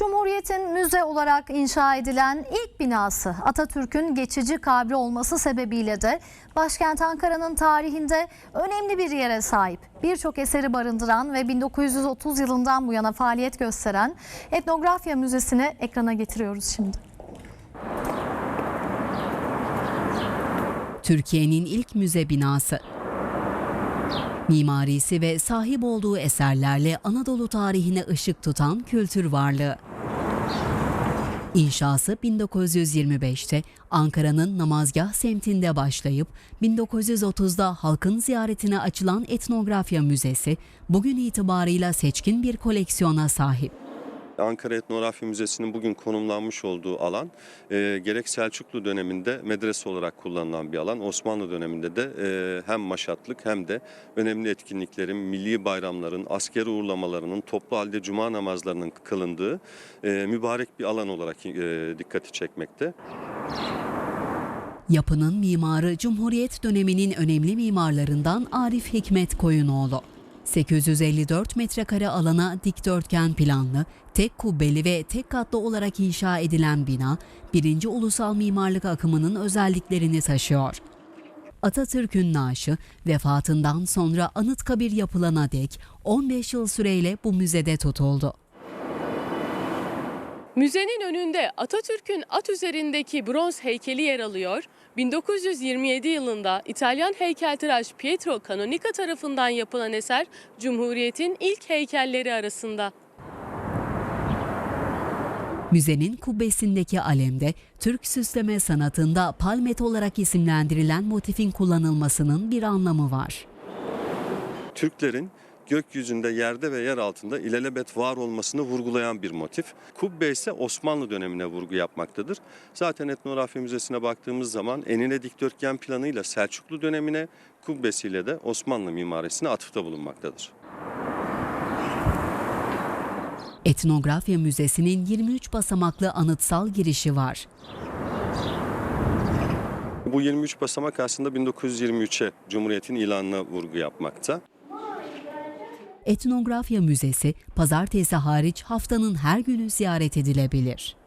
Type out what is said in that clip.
Cumhuriyet'in müze olarak inşa edilen ilk binası Atatürk'ün geçici kabri olması sebebiyle de başkent Ankara'nın tarihinde önemli bir yere sahip. Birçok eseri barındıran ve 1930 yılından bu yana faaliyet gösteren Etnografya Müzesi'ni ekrana getiriyoruz şimdi. Türkiye'nin ilk müze binası. Mimarisi ve sahip olduğu eserlerle Anadolu tarihine ışık tutan kültür varlığı. İnşası 1925'te Ankara'nın Namazgah semtinde başlayıp 1930'da halkın ziyaretine açılan Etnografya Müzesi bugün itibarıyla seçkin bir koleksiyona sahip. Ankara Etnografya Müzesi'nin bugün konumlanmış olduğu alan e, gerek Selçuklu döneminde medrese olarak kullanılan bir alan. Osmanlı döneminde de e, hem maşatlık hem de önemli etkinliklerin, milli bayramların, asker uğurlamalarının, toplu halde cuma namazlarının kılındığı e, mübarek bir alan olarak dikkati çekmekte. Yapının mimarı Cumhuriyet döneminin önemli mimarlarından Arif Hikmet Koyunoğlu. 854 metrekare alana dikdörtgen planlı, tek kubbeli ve tek katlı olarak inşa edilen bina, birinci ulusal mimarlık akımının özelliklerini taşıyor. Atatürk'ün naaşı vefatından sonra Anıtkabir yapılana dek 15 yıl süreyle bu müzede tutuldu. Müzenin önünde Atatürk'ün at üzerindeki bronz heykeli yer alıyor. 1927 yılında İtalyan heykeltıraş Pietro Canonica tarafından yapılan eser Cumhuriyet'in ilk heykelleri arasında. Müzenin kubbesindeki alemde Türk süsleme sanatında palmet olarak isimlendirilen motifin kullanılmasının bir anlamı var. Türklerin gökyüzünde, yerde ve yer altında ilelebet var olmasını vurgulayan bir motif. Kubbe ise Osmanlı dönemine vurgu yapmaktadır. Zaten Etnografya Müzesi'ne baktığımız zaman enine dikdörtgen planıyla Selçuklu dönemine, kubbesiyle de Osmanlı mimarisine atıfta bulunmaktadır. Etnografya Müzesi'nin 23 basamaklı anıtsal girişi var. Bu 23 basamak aslında 1923'e Cumhuriyet'in ilanına vurgu yapmakta. Etnografya Müzesi pazartesi hariç haftanın her günü ziyaret edilebilir.